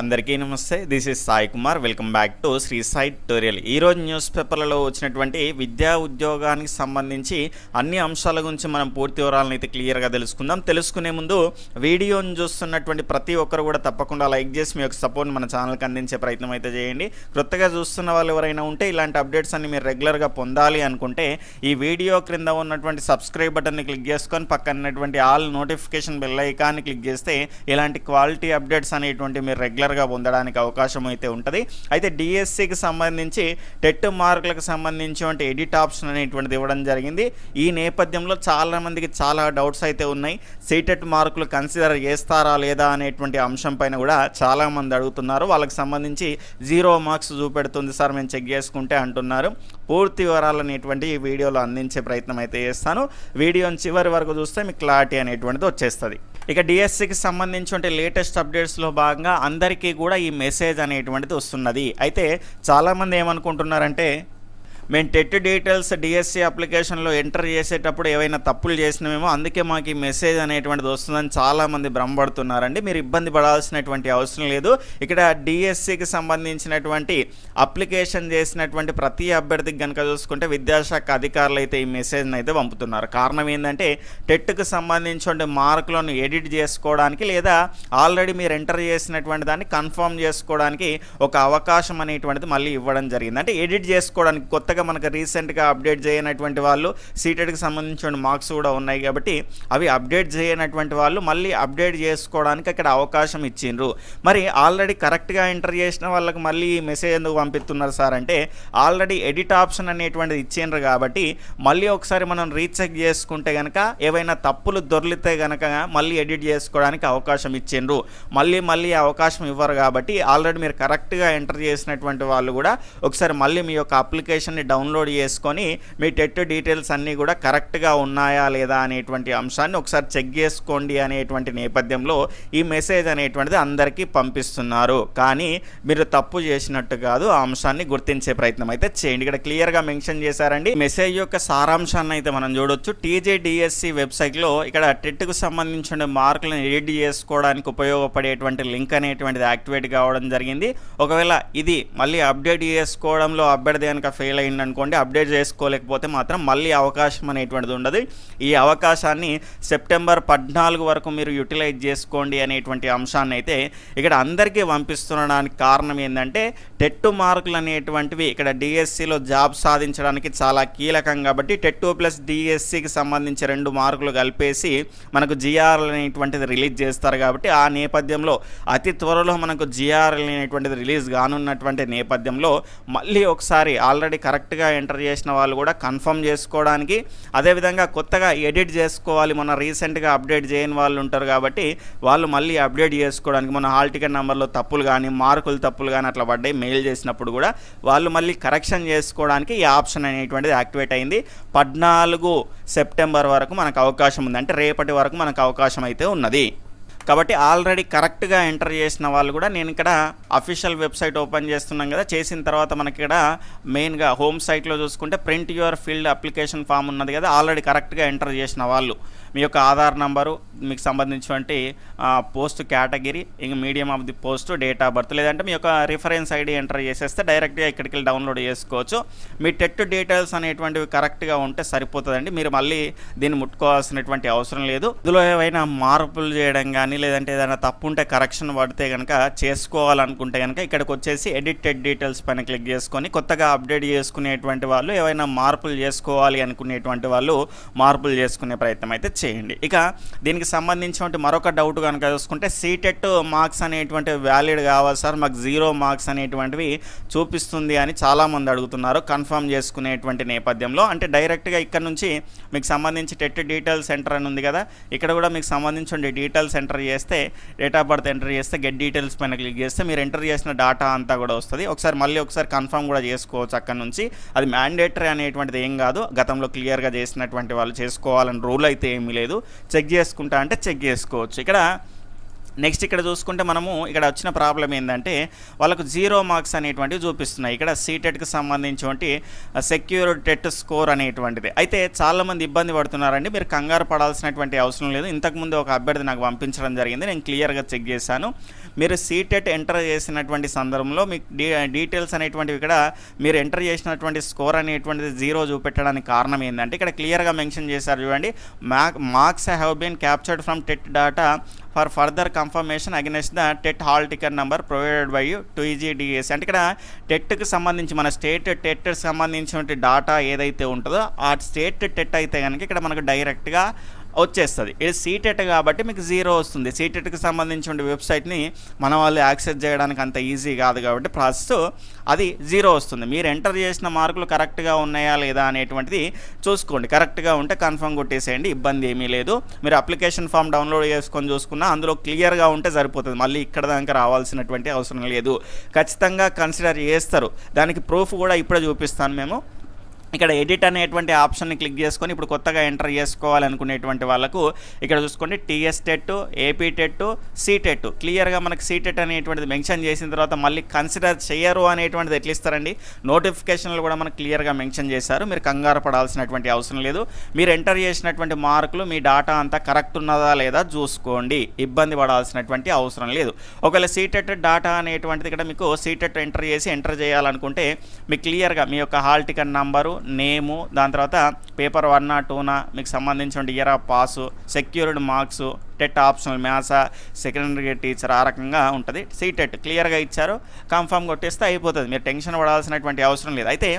అందరికీ నమస్తే. This is Sai Kumar. Welcome back to Sri Sai tutorial ఈరోజు news పేపర్లలో వచ్చినటువంటి విద్యా ఉద్యోగానికి సంబంధించి అన్ని అంశాల గురించి మనం పూర్తి వివరాలను అయితే క్లియర్గా తెలుసుకుందాం. తెలుసుకునే ముందు వీడియోని చూస్తున్నటువంటి ప్రతి ఒక్కరు కూడా తప్పకుండా లైక్ చేసి మీ యొక్క సపోర్ట్ మన ఛానల్కి అందించే ప్రయత్నం అయితే చేయండి. కొత్తగా చూస్తున్న వాళ్ళు ఎవరైనా ఉంటే ఇలాంటి అప్డేట్స్ అన్ని మీరు రెగ్యులర్గా పొందాలి అనుకుంటే ఈ వీడియో క్రింద ఉన్నటువంటి సబ్స్క్రైబ్ బటన్ని క్లిక్ చేసుకొని పక్కనటువంటి ఆల్ నోటిఫికేషన్ బెల్ ఐకాన్ని క్లిక్ చేస్తే ఇలాంటి క్వాలిటీ అప్డేట్స్ అనేటువంటి మీరు క్లియర్గా పొందడానికి అవకాశం అయితే ఉంటుంది. అయితే డిఎస్సికి సంబంధించి టెట్ మార్కులకు సంబంధించి ఎడిట్ ఆప్షన్ అనేటువంటిది ఇవ్వడం జరిగింది. ఈ నేపథ్యంలో చాలామందికి చాలా డౌట్స్ అయితే ఉన్నాయి. సీటెట్ మార్కులు కన్సిడర్ చేస్తారా లేదా అనేటువంటి అంశం పైన కూడా చాలామంది అడుగుతున్నారు. వాళ్ళకి సంబంధించి జీరో మార్క్స్ చూపెడుతుంది సార్ మేము చెక్ చేసుకుంటే అంటున్నారు. పూర్తి వివరాలు అనేటువంటి ఈ వీడియోలో అందించే ప్రయత్నం అయితే చేస్తాను. వీడియోని చివరి వరకు చూస్తే మీకు క్లారిటీ అనేటువంటిది వచ్చేస్తుంది. ఇక డిఎస్సికి సంబంధించి లేటెస్ట్ అప్డేట్స్లో భాగంగా అందరికీ కూడా ఈ మెసేజ్ అనేటువంటిది వస్తున్నది. అయితే చాలామంది ఏమనుకుంటున్నారంటే మేము టెట్ డీటెయిల్స్ డిఎస్సి అప్లికేషన్లో ఎంటర్ చేసేటప్పుడు ఏవైనా తప్పులు చేసినామేమో అందుకే మాకు ఈ మెసేజ్ అనేటువంటిది వస్తుందని చాలామంది భ్రమపడుతున్నారండి. మీరు ఇబ్బంది పడాల్సినటువంటి అవసరం లేదు. ఇక్కడ డిఎస్సికి సంబంధించినటువంటి అప్లికేషన్ చేసినటువంటి ప్రతి అభ్యర్థికి కనుక చూసుకుంటే విద్యాశాఖ అధికారులు అయితే ఈ మెసేజ్ని అయితే పంపుతున్నారు. కారణం ఏంటంటే టెట్కు సంబంధించిన మార్కులను ఎడిట్ చేసుకోవడానికి లేదా ఆల్రెడీ మీరు ఎంటర్ చేసినటువంటి దాన్ని కన్ఫర్మ్ చేసుకోవడానికి ఒక అవకాశం అనేటువంటిది మళ్ళీ ఇవ్వడం జరిగింది. అంటే ఎడిట్ చేసుకోవడానికి కొత్తగా మనకు రీసెంట్గా అప్డేట్ చేయనటువంటి వాళ్ళు సీటెడ్కి సంబంధించిన మార్క్స్ కూడా ఉన్నాయి కాబట్టి అవి అప్డేట్ చేయనటువంటి వాళ్ళు మళ్ళీ అప్డేట్ చేసుకోవడానికి అక్కడ అవకాశం ఇచ్చిండ్రు. మరి ఆల్రెడీ కరెక్ట్గా ఎంటర్ చేసిన వాళ్ళకి మళ్ళీ ఈ మెసేజ్ ఎందుకు పంపిస్తున్నారు సార్ అంటే ఆల్రెడీ ఎడిట్ ఆప్షన్ అనేటువంటిది ఇచ్చిండ్రు కాబట్టి మళ్ళీ ఒకసారి మనం రీచెక్ చేసుకుంటే కనుక ఏవైనా తప్పులు దొర్లితే కనుక మళ్ళీ ఎడిట్ చేసుకోవడానికి అవకాశం ఇచ్చిండ్రు. మళ్ళీ మళ్ళీ అవకాశం ఇవ్వరు కాబట్టి ఆల్రెడీ మీరు కరెక్ట్గా ఎంటర్ చేసినటువంటి వాళ్ళు కూడా ఒకసారి మళ్ళీ మీ యొక్క అప్లికేషన్ని డౌన్లోడ్ చేసుకొని మీ టెట్ డీటెయిల్స్ అన్నీ కూడా కరెక్ట్గా ఉన్నాయా లేదా అనేటువంటి అంశాన్ని ఒకసారి చెక్ చేసుకోండి అనేటువంటి నేపథ్యంలో ఈ మెసేజ్ అనేటువంటిది అందరికీ పంపిస్తున్నారు. కానీ మీరు తప్పు చేసినట్టు కాదు ఆ అంశాన్ని గుర్తించే ప్రయత్నం అయితే చేయండి. ఇక్కడ క్లియర్గా మెన్షన్ చేశారండి. మెసేజ్ యొక్క సారాంశాన్ని అయితే మనం చూడొచ్చు. టీజేడిఎస్సి వెబ్సైట్లో ఇక్కడ టెట్కు సంబంధించిన మార్కులను ఎడిట్ చేసుకోవడానికి ఉపయోగపడేటువంటి లింక్ అనేటువంటిది యాక్టివేట్ కావడం జరిగింది. ఒకవేళ ఇది మళ్ళీ అప్డేట్ చేసుకోవడంలో అభ్యర్థి కనుక ఫెయిల్ వెళ్ళింది అనుకోండి అప్డేట్ చేసుకోలేకపోతే మాత్రం మళ్ళీ అవకాశం అనేటువంటిది ఉండదు. ఈ అవకాశాన్ని సెప్టెంబర్ పద్నాలుగు వరకు మీరు యూటిలైజ్ చేసుకోండి అనేటువంటి అంశాన్ని అయితే ఇక్కడ అందరికీ పంపిస్తుండడానికి కారణం ఏంటంటే టెట్టు మార్కులు అనేటువంటివి ఇక్కడ డిఎస్సిలో జాబ్ సాధించడానికి చాలా కీలకం కాబట్టి టెట్టు ప్లస్ డిఎస్సికి సంబంధించి రెండు మార్కులు కలిపేసి మనకు జిఆర్ఎల్ అనేటువంటిది రిలీజ్ చేస్తారు కాబట్టి ఆ నేపథ్యంలో అతి త్వరలో మనకు జిఆర్ఎల్ అనేటువంటిది రిలీజ్ కానున్నటువంటి నేపథ్యంలో మళ్ళీ ఒకసారి ఆల్రెడీ కరెక్ట్గా ఎంటర్ చేసిన వాళ్ళు కూడా కన్ఫర్మ్ చేసుకోవడానికి. అదేవిధంగా కొత్తగా ఎడిట్ చేసుకోవాలి మన రీసెంట్గా అప్డేట్ చేయని వాళ్ళు ఉంటారు కాబట్టి వాళ్ళు మళ్ళీ అప్డేట్ చేసుకోవడానికి మన హాల్ టికెట్ నెంబర్లో తప్పులు కానీ మార్కులు తప్పులు కానీ అట్లా పడ్డాయి మెయిల్ చేసినప్పుడు కూడా. వాళ్ళు మళ్ళీ కరెక్షన్ చేసుకోవడానికి ఈ ఆప్షన్ అనేటువంటిది యాక్టివేట్ అయింది. పద్నాలుగు సెప్టెంబర్ వరకు మనకు అవకాశం ఉంది. అంటే రేపటి వరకు మనకు అవకాశం అయితే ఉన్నది. కాబట్టి ఆల్రెడీ కరెక్ట్గా ఎంటర్ చేసిన వాళ్ళు కూడా నేను ఇక్కడ అఫీషియల్ వెబ్సైట్ ఓపెన్ చేస్తున్నాం కదా చేసిన తర్వాత మనకి ఇక్కడ మెయిన్గా హోమ్ సైట్లో చూసుకుంటే print your field application form ఉన్నది కదా ఆల్రెడీ కరెక్ట్గా ఎంటర్ చేసిన వాళ్ళు. మీ యొక్క ఆధార్ నంబరు మీకు సంబంధించినటువంటి పోస్ట్ కేటగిరీ ఇంక medium of the post date of birth లేదంటే మీ యొక్క రిఫరెన్స్ ఐడి ఎంటర్ చేసేస్తే డైరెక్ట్గా ఇక్కడికి వెళ్ళి డౌన్లోడ్ చేసుకోవచ్చు. మీ టెట్ డీటెయిల్స్ అనేటువంటివి కరెక్ట్గా ఉంటే సరిపోతుందండి. మీరు మళ్ళీ దీన్ని ముట్టుకోవాల్సినటువంటి అవసరం లేదు. ఇందులో ఏవైనా మార్పులు చేయడం కానీ లేదంటే ఏదైనా తప్పు ఉంటే కరెక్షన్ పడితే కనుక చేసుకోవాలనుకుంటే కనుక ఇక్కడికి వచ్చేసి ఎడిటెడ్ డీటెయిల్స్ పైన క్లిక్ చేసుకొని కొత్తగా అప్డేట్ చేసుకునేటువంటి వాళ్ళు ఏవైనా మార్పులు చేసుకోవాలి అనుకునేటువంటి వాళ్ళు మార్పులు చేసుకునే ప్రయత్నం అయితే చేయండి. ఇక దీనికి సంబంధించినటువంటి మరొక డౌట్ కనుక చూసుకుంటే సీటెట్ మార్క్స్ అనేటువంటివి వ్యాలిడ్ కావాలి సార్ మాకు జీరో మార్క్స్ అనేటువంటివి చూపిస్తుంది అని చాలామంది అడుగుతున్నారు. కన్ఫర్మ్ చేసుకునేటువంటి నేపథ్యంలో అంటే డైరెక్ట్గా ఇక్కడ నుంచి మీకు సంబంధించి టెట్ డీటెయిల్స్ సెంటర్ అని ఉంది కదా ఇక్కడ కూడా మీకు సంబంధించిన డీటెయిల్ సెంటర్ చేస్తే డేట్ ఆఫ్ బర్త్ ఎంటర్ చేస్తే గెట్ డీటెయిల్స్ పైన క్లిక్ చేస్తే మీరు ఎంటర్ చేసిన డేటా అంతా కూడా వస్తుంది. ఒకసారి మళ్ళీ ఒకసారి కన్ఫర్మ్ కూడా చేసుకోవచ్చు అక్కడ నుంచి. అది మ్యాండేటరీ అనేటువంటిది ఏం కాదు. గతంలో క్లియర్గా చేసినటువంటి వాళ్ళు చేసుకోవాలని రూల్ అయితే ఏమీ లేదు. చెక్ చేసుకుంటా అంటే చెక్ చేసుకోవచ్చు. ఇక్కడ నెక్స్ట్ ఇక్కడ చూసుకుంటే మనము ఇక్కడ వచ్చిన ప్రాబ్లం ఏంటంటే వాళ్ళకు జీరో మార్క్స్ అనేటువంటివి చూపిస్తున్నాయి. ఇక్కడ సీటెట్కి సంబంధించినటువంటి సెక్యూర్ టెట్ స్కోర్ అనేటువంటిది. అయితే చాలామంది ఇబ్బంది పడుతున్నారండి. మీరు కంగారు పడాల్సినటువంటి అవసరం లేదు. ఇంతకుముందు ఒక అభ్యర్థి నాకు పంపించడం జరిగింది. నేను క్లియర్గా చెక్ చేశాను. మీరు సీటెట్ ఎంటర్ చేసినటువంటి సందర్భంలో మీకు డీ డీటెయిల్స్ అనేటువంటివి ఇక్కడ మీరు ఎంటర్ చేసినటువంటి స్కోర్ అనేటువంటిది జీరో చూపెట్టడానికి కారణం ఏంటంటే ఇక్కడ క్లియర్గా మెన్షన్ చేశారు చూడండి. Max marks have been captured from TET data for further confirmation against the TET hall ticket number provided by TGDS అంటే ఇక్కడ టెట్కి సంబంధించి మన స్టేట్ టెట్కి సంబంధించిన డాటా ఏదైతే ఉంటుందో ఆ స్టేట్ టెట్ అయితే కనుక ఇక్కడ మనకు డైరెక్ట్గా వచ్చేస్తుంది. ఇది సీటెట్ కాబట్టి మీకు జీరో వస్తుంది. సీటెట్కి సంబంధించిన వెబ్సైట్ని మన వాళ్ళు యాక్సెస్ చేయడానికి అంత ఈజీ కాదు కాబట్టి ప్రాసెస్ అది జీరో వస్తుంది. మీరు ఎంటర్ చేసిన మార్కులు కరెక్ట్గా ఉన్నాయా లేదా అనేటువంటిది చూసుకోండి. కరెక్ట్గా ఉంటే కన్ఫర్మ్ కొట్టేసేయండి. ఇబ్బంది ఏమీ లేదు. మీరు అప్లికేషన్ ఫామ్ డౌన్లోడ్ చేసుకొని చూసుకున్నా అందులో క్లియర్గా ఉంటే సరిపోతుంది. మళ్ళీ ఇక్కడ దాకా రావాల్సినటువంటి అవసరం లేదు. ఖచ్చితంగా కన్సిడర్ చేస్తారు. దానికి ప్రూఫ్ కూడా ఇప్పుడే చూపిస్తాను మేము. ఇక్కడ ఎడిట్ అనేటువంటి ఆప్షన్ని క్లిక్ చేసుకొని ఇప్పుడు కొత్తగా ఎంటర్ చేసుకోవాలనుకునేటువంటి వాళ్ళకు ఇక్కడ చూసుకోండి TS TET AP TET CTET క్లియర్గా మనకి సీటెట్ అనేటువంటిది మెన్షన్ చేసిన తర్వాత మళ్ళీ కన్సిడర్ చేయరు అనేటువంటిది ఎట్లా ఇస్తారండి? నోటిఫికేషన్లు కూడా మనకు క్లియర్గా మెన్షన్ చేశారు. మీరు కంగారు పడాల్సినటువంటి అవసరం లేదు. మీరు ఎంటర్ చేసినటువంటి మార్కులు మీ డాటా అంతా కరెక్ట్ ఉన్నదా లేదా చూసుకోండి. ఇబ్బంది పడాల్సినటువంటి అవసరం లేదు. ఒకవేళ సీటెట్ డాటా అనేటువంటిది ఇక్కడ మీకు సీటెట్ ఎంటర్ చేసి ఎంటర్ చేయాలనుకుంటే మీకు క్లియర్గా మీ యొక్క హాల్ టికెట్ నంబరు నేము దాని తర్వాత పేపర్ వన్ టూనా మీకు సంబంధించిన year of pass secured marks TET optional మ్యాథ్సా secondary teacher ఆ రకంగా ఉంటుంది. సీటెట్ క్లియర్గా ఇచ్చారు. కన్ఫర్మ్ కొట్టేస్తే అయిపోతుంది. మీరు టెన్షన్ పడాల్సినటువంటి అవసరం లేదు. అయితే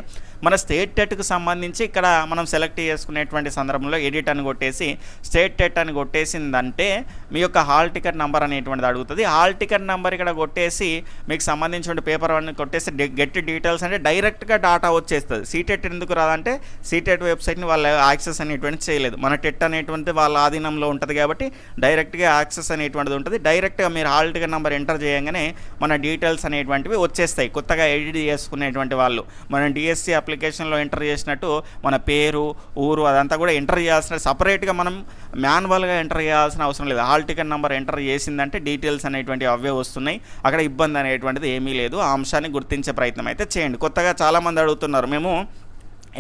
మన స్టేట్ టెట్కు సంబంధించి ఇక్కడ మనం సెలెక్ట్ చేసుకునేటువంటి సందర్భంలో ఎడిట్ అని కొట్టేసి స్టేట్ టెట్ అని కొట్టేసిందంటే మీ యొక్క హాల్ టికెట్ నెంబర్ అనేటువంటిది అడుగుతుంది. హాల్ టికెట్ నెంబర్ ఇక్కడ కొట్టేసి మీకు సంబంధించిన పేపర్ అన్ని కొట్టేసి గెట్ డీటెయిల్స్ అంటే డైరెక్ట్గా డాటా వచ్చేస్తుంది. సీటెట్ ఎందుకు రాదంటే సీటెట్ వెబ్సైట్ని వాళ్ళ యాక్సెస్ అనేటువంటి చేయలేదు. మన టెట్ అనేటువంటి వాళ్ళ ఆధీనంలో ఉంటుంది కాబట్టి డైరెక్ట్గా యాక్సెస్ అనేటువంటిది ఉంటుంది. డైరెక్ట్గా మీరు హాల్ టికెట్ నెంబర్ ఎంటర్ చేయగానే మన డీటెయిల్స్ అనేటువంటివి వచ్చేస్తాయి. కొత్తగా ఎడిట్ చేసుకునేటువంటి వాళ్ళు. మనం డిఎస్సి అప్లికేషన్లో ఎంటర్ చేసినట్టు మన పేరు ఊరు అదంతా కూడా ఎంటర్ చేయాల్సిన సపరేట్గా మనం మాన్యువల్గా ఎంటర్ చేయాల్సిన అవసరం లేదు. హాల్ టికెట్ నెంబర్ ఎంటర్ చేసిందంటే డీటెయిల్స్ అనేటువంటి అవే వస్తున్నాయి. అక్కడ ఇబ్బంది అనేటువంటిది ఏమీ లేదు. ఆ అంశాన్ని గుర్తించే ప్రయత్నం అయితే చేయండి. కొత్తగా చాలామంది అడుగుతున్నారు. మేము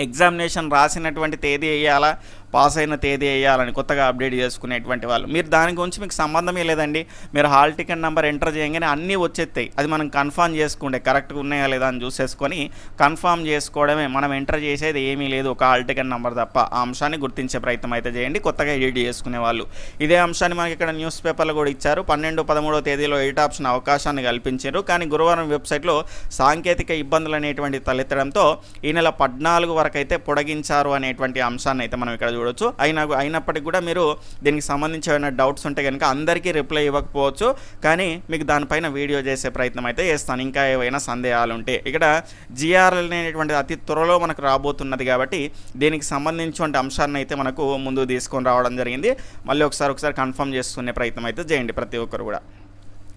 ఎగ్జామినేషన్ రాసినటువంటి తేదీ వేయాలా పాస్ అయిన తేదీ వేయాలని కొత్తగా అప్డేట్ చేసుకునేటువంటి వాళ్ళు. మీరు దాని గురించి మీకు సంబంధమే లేదండి. మీరు హాల్ టికెట్ నెంబర్ ఎంటర్ చేయగానే అన్నీ వచ్చేస్తాయి. అది మనం కన్ఫామ్ చేసుకుంటే కరెక్ట్గా ఉన్నాయా లేదా అని చూసేసుకొని కన్ఫామ్ చేసుకోవడమే. మనం ఎంటర్ చేసేది ఏమీ లేదు. ఒక హాల్ టికెట్ నెంబర్ తప్ప ఆ అంశాన్ని గుర్తించే ప్రయత్నం అయితే చేయండి. కొత్తగా ఎడిట్ చేసుకునే వాళ్ళు. ఇదే అంశాన్ని మనకి ఇక్కడ న్యూస్ పేపర్లో కూడా ఇచ్చారు. పన్నెండు పదమూడో తేదీలో ఎయిట్ ఆప్షన్ అవకాశాన్ని కల్పించారు. కానీ గురువారం వెబ్సైట్లో సాంకేతిక ఇబ్బందులు అనేటువంటి తలెత్తడంతో ఈ నెల పద్నాలుగు వరకు అయితే పొడిగించారు అనేటువంటి అంశాన్ని అయితే మనం ఇక్కడ చూడొచ్చు. అయినా అయినప్పటికీ కూడా మీరు దీనికి సంబంధించి ఏమైనా డౌట్స్ ఉంటే కనుక అందరికీ రిప్లై ఇవ్వకపోవచ్చు. కానీ మీకు దానిపైన వీడియో చేసే ప్రయత్నం అయితే చేస్తాను. ఇంకా ఏవైనా సందేహాలు ఉంటే. ఇక్కడ జిఆర్ఎల్ అనేటువంటి అతి త్వరలో మనకు రాబోతున్నది కాబట్టి దీనికి సంబంధించిన అంశాన్ని అయితే మనకు ముందు తీసుకొని రావడం జరిగింది. మళ్ళీ ఒకసారి ఒకసారి కన్ఫర్మ్ చేసుకునే ప్రయత్నం అయితే చేయండి ప్రతి ఒక్కరు కూడా.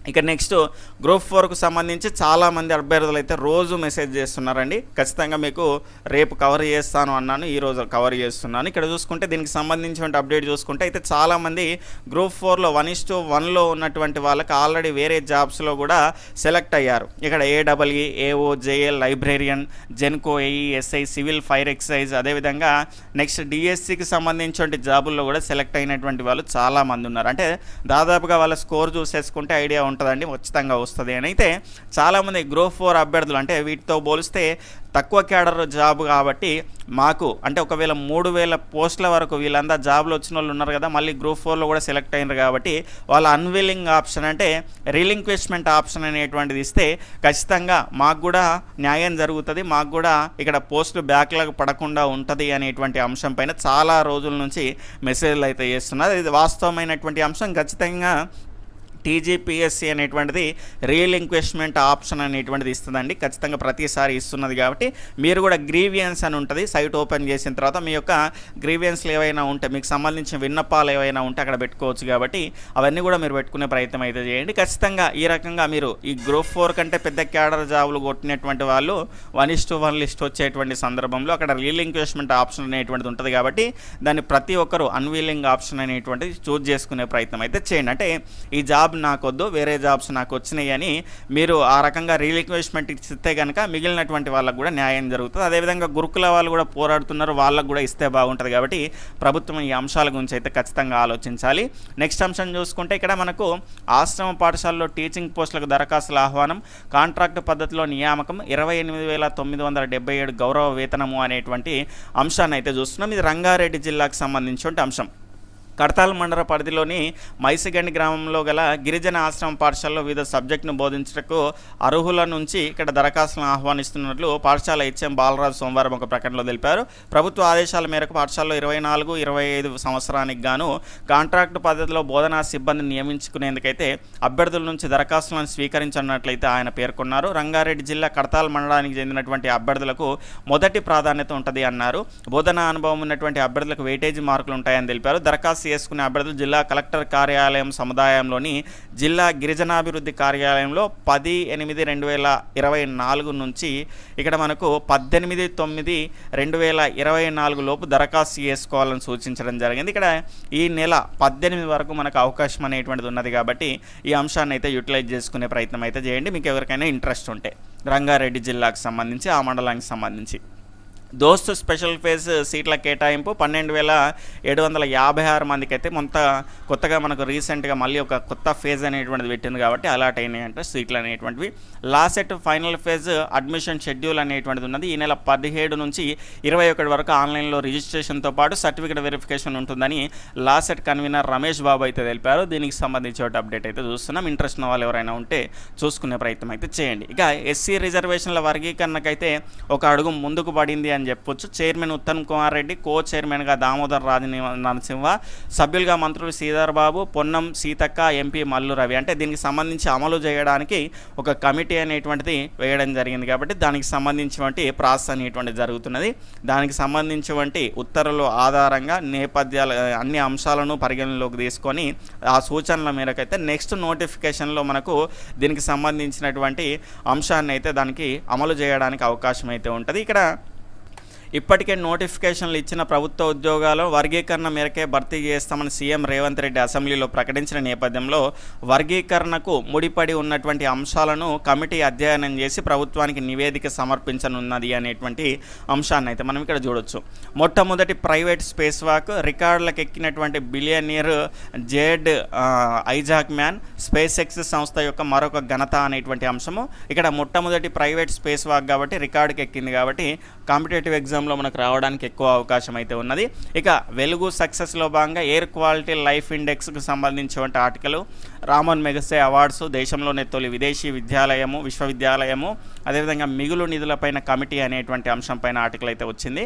ఇక నెక్స్ట్ గ్రూప్ ఫోర్కు సంబంధించి చాలామంది అభ్యర్థులు అయితే రోజు మెసేజ్ చేస్తున్నారండి. ఖచ్చితంగా మీకు రేపు కవర్ చేస్తాను అన్నాను ఈ రోజు కవర్ చేస్తున్నాను. ఇక్కడ చూసుకుంటే దీనికి సంబంధించిన అప్డేట్ చూసుకుంటే అయితే చాలామంది గ్రూప్ ఫోర్లో వన్ ఇస్ టు వన్లో ఉన్నటువంటి వాళ్ళకి ఆల్రెడీ వేరే జాబ్స్లో కూడా సెలెక్ట్ అయ్యారు. ఇక్కడ AWE AO JL librarian Genco AE SI civil fire excise అదేవిధంగా నెక్స్ట్ డిఎస్సికి సంబంధించిన జాబుల్లో కూడా సెలెక్ట్ అయినటువంటి వాళ్ళు చాలామంది ఉన్నారు. అంటే దాదాపుగా వాళ్ళ స్కోర్ చూసేసుకుంటే ఐడియా ఉంటుందండి ఖచ్చితంగా వస్తుంది అని. అయితే చాలామంది గ్రూప్ ఫోర్ అభ్యర్థులు అంటే వీటితో పోలిస్తే తక్కువ క్యాడర్ జాబ్ కాబట్టి మాకు అంటే ఒకవేళ మూడు వేల పోస్టుల వరకు వీళ్ళంతా జాబ్లు వచ్చిన వాళ్ళు ఉన్నారు కదా మళ్ళీ గ్రూప్ ఫోర్లో కూడా సెలెక్ట్ అయినారు కాబట్టి వాళ్ళ అన్విల్లింగ్ ఆప్షన్ అంటే రిలింక్విష్మెంట్ ఆప్షన్ అనేటువంటిది ఇస్తే ఖచ్చితంగా మాకు కూడా న్యాయం జరుగుతుంది మాకు కూడా ఇక్కడ పోస్టులు బ్యాక్లాగ్ పడకుండా ఉంటుంది అనేటువంటి అంశం పైన చాలా రోజుల నుంచి మెసేజ్లు అయితే చేస్తున్నారు. ఇది వాస్తవమైనటువంటి అంశం. ఖచ్చితంగా టీజీపీఎస్సీ అనేటువంటిది రీలింక్వెస్ట్మెంట్ ఆప్షన్ అనేటువంటిది ఇస్తుందండి. ఖచ్చితంగా ప్రతిసారి ఇస్తున్నది కాబట్టి మీరు కూడా గ్రీవియన్స్ అని ఉంటుంది. సైట్ ఓపెన్ చేసిన తర్వాత మీ యొక్క గ్రీవియన్స్లు ఏవైనా ఉంటే మీకు సంబంధించిన విన్నపాలు ఏవైనా ఉంటే అక్కడ పెట్టుకోవచ్చు కాబట్టి అవన్నీ కూడా మీరు పెట్టుకునే ప్రయత్నం అయితే చేయండి. ఖచ్చితంగా ఈ రకంగా మీరు ఈ గ్రూప్ ఫోర్ కంటే పెద్ద క్యాడర్ జాబులు కొట్టినటువంటి వాళ్ళు one is to one list వచ్చేటువంటి సందర్భంలో అక్కడ రీలింక్వెస్ట్మెంట్ ఆప్షన్ అనేటువంటిది ఉంటుంది కాబట్టి దాన్ని ప్రతి ఒక్కరు అన్వీలింగ్ ఆప్షన్ అనేటువంటిది చూజ్ చేసుకునే ప్రయత్నం అయితే చేయండి. అంటే ఈ జాబ్ జాబ్ నాకొద్దు వేరే జాబ్స్ నాకు వచ్చినాయి అని మీరు ఆ రకంగా రీలిక్వెస్ట్మెంట్ ఇస్తే కనుక మిగిలినటువంటి వాళ్ళకు కూడా న్యాయం జరుగుతుంది. అదేవిధంగా గురుకుల వాళ్ళు కూడా పోరాడుతున్నారు వాళ్ళకు కూడా ఇస్తే బాగుంటుంది కాబట్టి ప్రభుత్వం ఈ అంశాల గురించి అయితే ఖచ్చితంగా ఆలోచించాలి. నెక్స్ట్ అంశం చూసుకుంటే ఇక్కడ మనకు ఆశ్రమ పాఠశాలలో టీచింగ్ పోస్టులకు దరఖాస్తుల ఆహ్వానం కాంట్రాక్ట్ పద్ధతిలో నియామకం ఇరవై ఎనిమిది వేల తొమ్మిది వందల డెబ్బై ఏడు గౌరవ వేతనము అనేటువంటి అంశాన్ని అయితే చూస్తున్నాం. ఇది రంగారెడ్డి జిల్లాకు సంబంధించిన అంశం. కడతాల్ మండల పరిధిలోని మైసిగండి గ్రామంలో గల గిరిజన ఆశ్రమ పాఠశాలలో వివిధ సబ్జెక్టును బోధించటకు అర్హుల నుంచి ఇక్కడ దరఖాస్తులను ఆహ్వానిస్తున్నట్లు పాఠశాల హెచ్ఎం బాలరాజు సోమవారం ఒక ప్రకటనలో తెలిపారు. ప్రభుత్వ ఆదేశాల మేరకు పాఠశాలలో ఇరవై నాలుగు ఇరవై ఐదు సంవత్సరానికి గాను కాంట్రాక్ట్ పద్ధతిలో బోధనా సిబ్బందిని నియమించుకునేందుకైతే అభ్యర్థుల నుంచి దరఖాస్తులను స్వీకరించనున్నట్లయితే ఆయన పేర్కొన్నారు. రంగారెడ్డి జిల్లా కడతాల్ మండలానికి చెందినటువంటి అభ్యర్థులకు మొదటి ప్రాధాన్యత ఉంటుంది అన్నారు. బోధనా అనుభవం ఉన్నటువంటి అభ్యర్థులకు వెయిటేజీ మార్కులు ఉంటాయని తెలిపారు. దరఖాస్తు చేసుకునే అభ్యర్థులు జిల్లా కలెక్టర్ కార్యాలయం సముదాయంలోని జిల్లా గిరిజనాభివృద్ధి కార్యాలయంలో పది ఎనిమిది రెండు వేల ఇరవై నాలుగు నుంచి ఇక్కడ మనకు పద్దెనిమిది తొమ్మిది రెండు వేల ఇరవై నాలుగు లోపు దరఖాస్తు చేసుకోవాలని సూచించడం జరిగింది. ఇక్కడ ఈ నెల పద్దెనిమిది వరకు మనకు అవకాశం అనేటువంటిది ఉన్నది కాబట్టి ఈ అంశాన్ని అయితే యూటిలైజ్ చేసుకునే ప్రయత్నం అయితే చేయండి. మీకు ఎవరికైనా ఇంట్రెస్ట్ ఉంటే రంగారెడ్డి జిల్లాకు సంబంధించి ఆ మండలానికి సంబంధించి. దోస్తు స్పెషల్ ఫేజ్ సీట్ల కేటాయింపు పన్నెండు వేల ఏడు వందల యాభై ఆరు మందికి అయితే కొంత కొత్తగా మనకు రీసెంట్గా మళ్ళీ ఒక కొత్త ఫేజ్ అనేటువంటిది పెట్టింది కాబట్టి అలాట్ అయినాయి అంటే సీట్లు అనేటువంటివి. LAWCET final phase admission schedule అనేటువంటిది ఉన్నది. ఈ నెల పదిహేడు నుంచి ఇరవై ఒకటి వరకు ఆన్లైన్లో రిజిస్ట్రేషన్తో పాటు సర్టిఫికేట్ వెరిఫికేషన్ ఉంటుందని లాసెట్ కన్వీనర్ రమేష్ బాబు అయితే తెలిపారు. దీనికి సంబంధించి ఒకటి అప్డేట్ అయితే చూస్తున్నాం. ఇంట్రెస్ట్ ఉన్న వాళ్ళు ఎవరైనా ఉంటే చూసుకునే ప్రయత్నం అయితే చేయండి. ఇక ఎస్సీ రిజర్వేషన్ల వర్గీకరణకైతే ఒక అడుగు ముందుకు పడింది అని చెప్పొచ్చు. చైర్మన్ ఉత్తమ్ కుమార్ రెడ్డి కో చైర్మన్గా దామోదర్ రాజు నరసింహ సభ్యులుగా మంత్రులు శ్రీధర్బాబు పొన్నం సీతక్క ఎంపీ మల్లు రవి. అంటే దీనికి సంబంధించి అమలు చేయడానికి ఒక కమిటీ అనేటువంటిది వేయడం జరిగింది కాబట్టి దానికి సంబంధించినటువంటి ప్రాసెస్ అనేటువంటి జరుగుతున్నది. దానికి సంబంధించినటువంటి ఉత్తర్వుల ఆధారంగా నేపథ్యాలు అన్ని అంశాలను పరిగణనలోకి తీసుకొని ఆ సూచనల మేరకు అయితే నెక్స్ట్ నోటిఫికేషన్లో మనకు దీనికి సంబంధించినటువంటి అంశాన్ని అయితే దానికి అమలు చేయడానికి అవకాశం అయితే ఉంటుంది. ఇక్కడ ఇప్పటికే నోటిఫికేషన్లు ఇచ్చిన ప్రభుత్వ ఉద్యోగాలు వర్గీకరణ మేరకే భర్తీ చేస్తామని సీఎం రేవంత్ రెడ్డి అసెంబ్లీలో ప్రకటించిన నేపథ్యంలో వర్గీకరణకు ముడిపడి ఉన్నటువంటి అంశాలను కమిటీ అధ్యయనం చేసి ప్రభుత్వానికి నివేదిక సమర్పించనున్నది అనేటువంటి అంశాన్ని అయితే మనం ఇక్కడ చూడొచ్చు. మొట్టమొదటి ప్రైవేట్ స్పేస్ వాక్ రికార్డులకు ఎక్కినటువంటి billionaire Jared Isaacman SpaceX సంస్థ యొక్క మరొక ఘనత అనేటువంటి అంశము. ఇక్కడ మొట్టమొదటి ప్రైవేట్ స్పేస్ వాక్ కాబట్టి రికార్డుకి ఎక్కింది కాబట్టి కాంపిటేటివ్ ఎగ్జామ్లో మనకు రావడానికి ఎక్కువ అవకాశం అయితే ఉన్నది. ఇక వెలుగు సక్సెస్లో భాగంగా ఎయిర్ క్వాలిటీ లైఫ్ ఇండెక్స్కు సంబంధించినటువంటి ఆర్టికల్ రామన్ మెగసే అవార్డ్స్ దేశంలోనే తొలి విదేశీ విద్యాలయము విశ్వవిద్యాలయము అదేవిధంగా మిగులు నిధులపైన కమిటీ అనేటువంటి అంశంపైన ఆర్టికల్ అయితే వచ్చింది.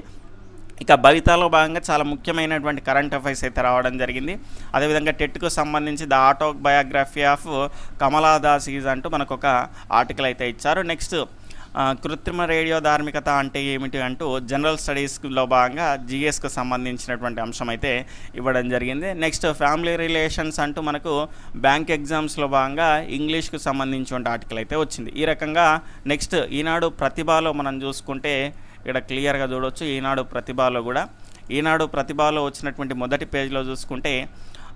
ఇక భవితాలో భాగంగా చాలా ముఖ్యమైనటువంటి కరెంట్ అఫైర్స్ అయితే రావడం జరిగింది. అదేవిధంగా టెట్కు సంబంధించి the autobiography of Kamala Das is అంటూ మనకు ఒక ఆర్టికల్ అయితే ఇచ్చారు. నెక్స్ట్ కృత్రిమ రేడియో ధార్మికత అంటే ఏమిటి అంటూ జనరల్ స్టడీస్లో భాగంగా జిఎస్కు సంబంధించినటువంటి అంశం అయితే ఇవ్వడం జరిగింది. నెక్స్ట్ ఫ్యామిలీ రిలేషన్స్ అంటూ మనకు బ్యాంక్ ఎగ్జామ్స్లో భాగంగా ఇంగ్లీష్కు సంబంధించిన ఆర్టికల్ అయితే వచ్చింది. ఈ రకంగా నెక్స్ట్ ఈనాడు ప్రతిభలో మనం చూసుకుంటే ఇక్కడ క్లియర్గా చూడవచ్చు ఈనాడు ప్రతిభలో కూడా ఈనాడు ప్రతిభలో వచ్చినటువంటి మొదటి పేజ్లో చూసుకుంటే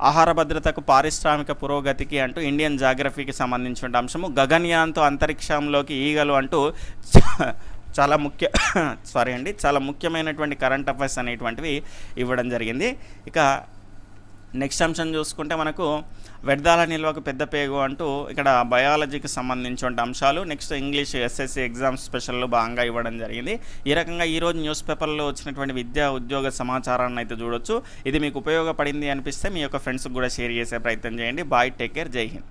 ఆహార భద్రతకు పారిశ్రామిక పురోగతికి అంటూ ఇండియన్ జాగ్రఫీకి సంబంధించిన అంశము. గగన్యాన్తో అంతరిక్షంలోకి ఈగలు అంటూ చ- చాలా ముఖ్య సారీ అండి చాలా ముఖ్యమైనటువంటి కరెంట్ అఫైర్స్ అనేటువంటివి ఇవ్వడం జరిగింది. ఇక నెక్స్ట్ అంశం చూసుకుంటే మనకు వ్యర్థాల నిల్వకు పెద్ద పేగు అంటూ ఇక్కడ బయాలజీకి సంబంధించిన అంశాలు. నెక్స్ట్ ఇంగ్లీష్ ఎస్ఎస్సి ఎగ్జామ్ స్పెషల్లో భాగంగా ఇవ్వడం జరిగింది. ఈ రకంగా ఈరోజు న్యూస్ పేపర్లో వచ్చినటువంటి విద్యా ఉద్యోగ సమాచారాన్ని అయితే చూడొచ్చు. ఇది మీకు ఉపయోగపడింది అనిపిస్తే మీ యొక్క ఫ్రెండ్స్కి కూడా షేర్ చేసే ప్రయత్నం చేయండి. బాయ్ టేక్ కేర్ జై హింద్.